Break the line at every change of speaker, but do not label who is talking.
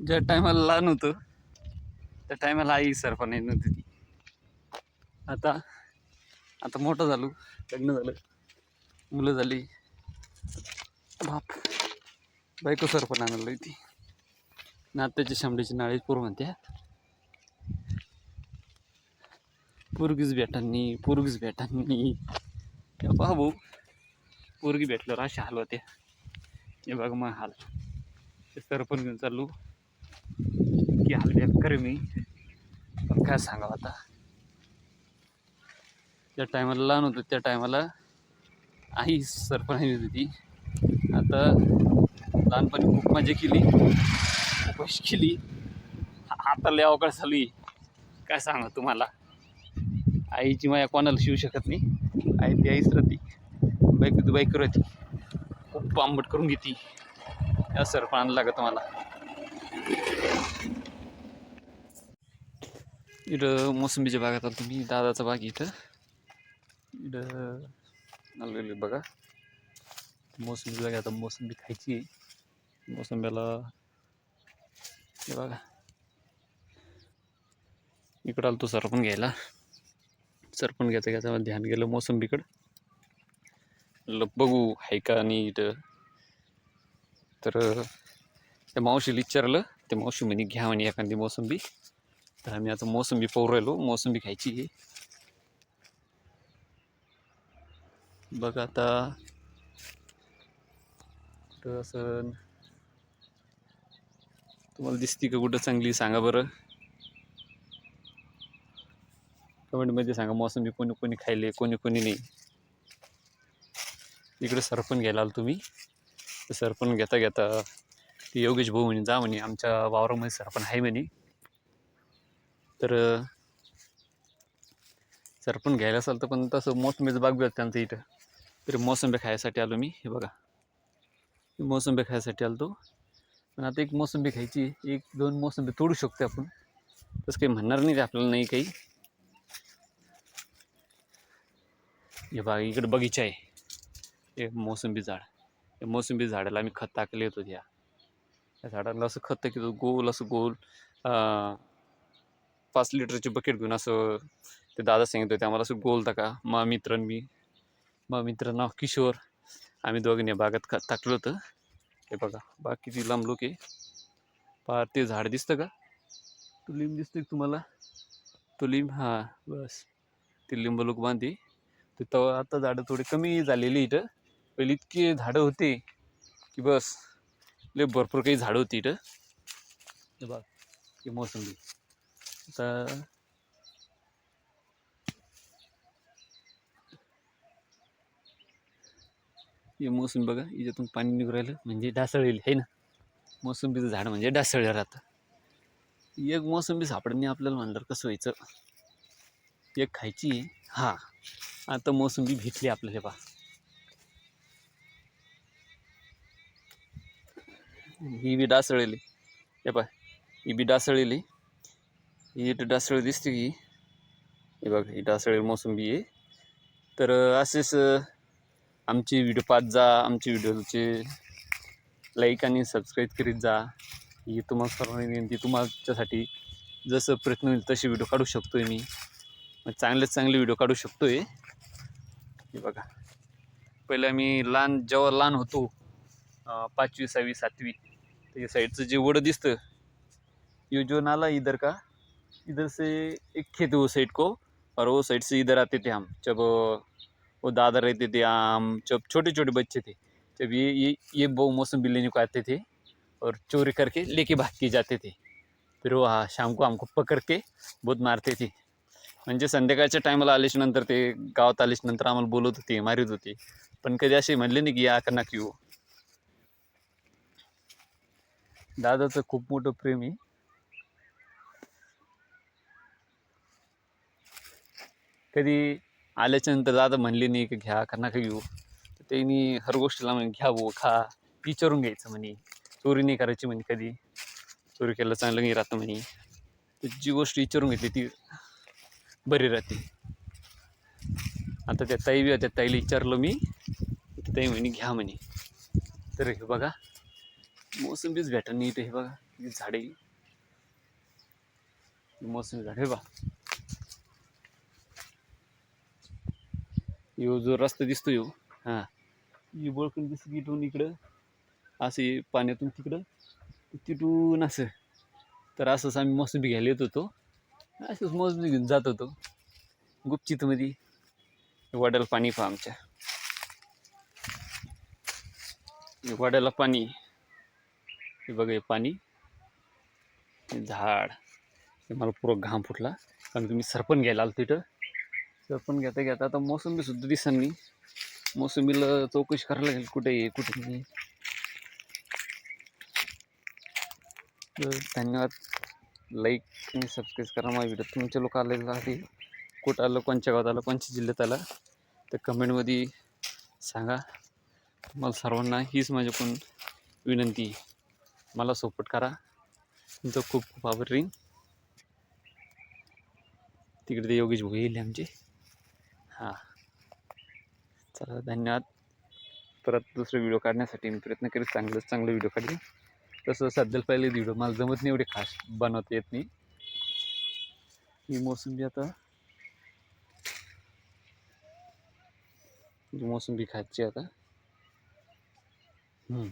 ज्या टायमाला लहान होतं त्या टायमाला आई सरपण येत नव्हती ती. आता आता मोठं झालो लग्न झालं मुलं झाली. बाप बायको सरपण आणायला होती नात्याची शंभरीची नाळी पूर म्हणत्या पोरगीच भेटांनी पोरगीच भेटांनी. बा पहा भाऊ पोरगी भेटल्यावर अशा हाल होत्या हे बघ मग हाल. ते सरपण घेऊन चाललो. की हाल बेकार मी पण काय सांगावं आता? त्या टायमाला लहान होतं त्या टायमाला आई सरपण होती आता लहानपणी खूप मजा केली. खूपच केली. आता लय अवकाळ झाली काय सांगा तुम्हाला? आईची माया कोणाला शिवू शकत नाही. आई ती आईच राहती. बाईक ती बाईक राहते. खूप आंबट करून घेते. या सरपण लागत मला. इथं मोसंबीच्या बागात आलो तुम्ही दादाचा बाग इथं. इथं आलेली बघा. मोसंबी बघा आता मोसंबी खायची आहे. मोसंब्याला हे बघा. इकडं आलो तो सरपण घ्यायला. सरपण घ्यायचं घ्यायचं ध्यान गेलं मोसंबीकडं. ल बघू आहे का आणि इथं? तर त्या मावशीला विचारलं. त्या मावशी म्हणे घ्या म्हणे एखादी मोसंबी. तर आम्ही आता मोसंबी पाहू राहिलो. मोसंबी खायची आहे. बघ आता. कुठं असं तुम्हाला दिसती का कुठं चांगली? सांगा बरं. कमेंटमध्ये सांगा मोसंबी कोणी कोणी खायले कोणी कोणी नाही. इकडे सरपण घ्यायला आलो तुम्ही. सरपण घेता घेता ते योगेश भाऊ म्हणे जा म्हणे आमच्या वावरामध्ये सरपण आहे म्हणे. तर जर सरपण घ्यायला असाल तर पण तसं मोसंबीचं बाग बी त्यांचं इथं. तर मोसंबी खायसाठी आलो मी हे बघा. मोसंबी खायसाठी आलो तो पण आता एक मोसंबी खायची एक दोन मोसंबी तोडू शकतो आपण. तसं काही म्हणणार नाही ते आपल्याला नाही काही. हे बघा इकडे बगीचा आहे. हे मोसंबी झाड. हे मोसंबी झाडाला आम्ही खत टाकले होतो त्या. त्या झाडाला असं खत की गोल असं गोल पाच लिटरचे बकेट घेऊन असं ते दादा सांगित होते आम्हाला असं गोल टाका मा मित्र मी मा मित्र नाव किशोर. आम्ही दोघांनी या बागात खत टाकलं होतं. हे बघा बाग किती लांब लोक आहे. पहा ते झाड दिसतं का? तो लिंब दिसतं का तुम्हाला? तो लिंब हां. बस. ते लिंब लोक बांधते ते तेव्हा आता झाडं थोडी कमी झालेली इथं. पहिले इतके झाडं होते की बस. लय भरपूर काही झाडं होती इथं. हे बघ ही मोसंबी. तर हे मोसंबी बघा याच्यातून पाणी निघून राहिलं म्हणजे ढासळेल आहे ना? मोसंबीचं झाड म्हणजे ढासळलं राहतं एक मोसंबी सापडणे आपल्याला म्हणलं कसं व्हायचं? एक खायची हा आता मोसंबी भेटली आपल्याला पा ही बी डासळलेली हे पा ही बी डासळलेली ही डासळ दिसते की. हे बघ ही डासळ मोसंबी आहे. तर असेच आमची आमचे व्हिडिओ पाहत जा आमचे व्हिडिओचे लाईक आणि सबस्क्राईब करीत जा. ही तुम्हाला सर्वांनी विनंती तुमच्यासाठी जसं प्रयत्न होईल तसे व्हिडिओ काढू शकतो आहे मी चांगलेच चांगले व्हिडिओ काढू शकतो आहे हे बघा. पहिलं मी लहान जेव्हा लहान होतो पाचवी सहावी सातवी तर या साईडचं जे वडं दिसतं यो जो नाला इधर का? इधर से एक खेत वो साइड को और वो साइड से इधर आते थे हम। जब वो दादा रहते थे हम जब छोटे छोटे बच्चे थे जब ये ये ये वो मौसम लेने को आते थे और चोरी करके लेके भाग के जाते थे। फिर वो हाँ शाम को हमको पकड़ के बहुत मारते थे। म्हणजे संध्याकाळच्या टायमाला आल्याच्यानंतर ते गावात आल्याच्यानंतर आम्हाला बोलत होते मारित होते. पण कधी असे म्हणले नाही की या का नका येऊ दादाचं खूप मोठं प्रेम आहे. कधी आल्याच्यानंतर दादा म्हणले नाही की घ्या का नका घेऊ. तर त्यांनी हर गोष्टीला म्हणे घ्या बो खा. विचारून घ्यायचं म्हणे. चोरी नाही करायची म्हणे कधी. चोरी केलं चांगलं नाही राहतं म्हणे. तर जी गोष्ट विचारून घेतली ती बरी राहते. आता त्या ताई बी त्या ताईला विचारलं मी ताई म्हणे घ्या म्हणे. तर हे बघा मोसंबीच भेट नाही तर हे बघा झाडे. मोसंबी झाड हे बघा. यो जो रस्ता दिसतो यो हा. ही बळकून दिसत इथून इकडं असे पाण्यातून तिकडं तिथून असं. तर असंच आम्ही मोसंबी घ्यायला येत होतो. असंच मोसंबी घेऊन जात होतो. गुपचितमध्ये वाड्याला पाणी पहा आमच्या. वाड्याला पाणी हे बघा हे पाणी झाड. हे मला पुरं घाम फुटला. कारण तुम्ही सरपण घ्यायला आलो तिथं सरपण घेता घेता आता मोसंबी सुद्धा दिसन मी. मोसंबीला चौकशी करायला लागेल कुठे आहे कुठे नाही तर धन्यवाद. लाईक आणि सबस्क्राईब करा माझ्या व्हिडिओ तुमच्या लोक आलेलं आधी कुठं आलं कोणच्या गावात आलं कोणत्या जिल्ह्यात आलं तर कमेंटमध्ये सांगा. तुम्हाला सर्वांना हीच माझी विनंती. आहे मला सपोर्ट करा. तुमचं खूप खूप आभार. राहीन तिकडे ते योगेश भाऊ येईल आमचे. हां. चला धन्यवाद. परत दुसरे व्हिडिओ काढण्यासाठी मी प्रयत्न करेल चांगलंच चांगलं व्हिडिओ काढले तसं सध्याला पहिले व्हिडिओ मला जमत नाही एवढे खास बनवता येत नाही. ही मोसंबी आता. मोसंबी खायची आता. हम्म.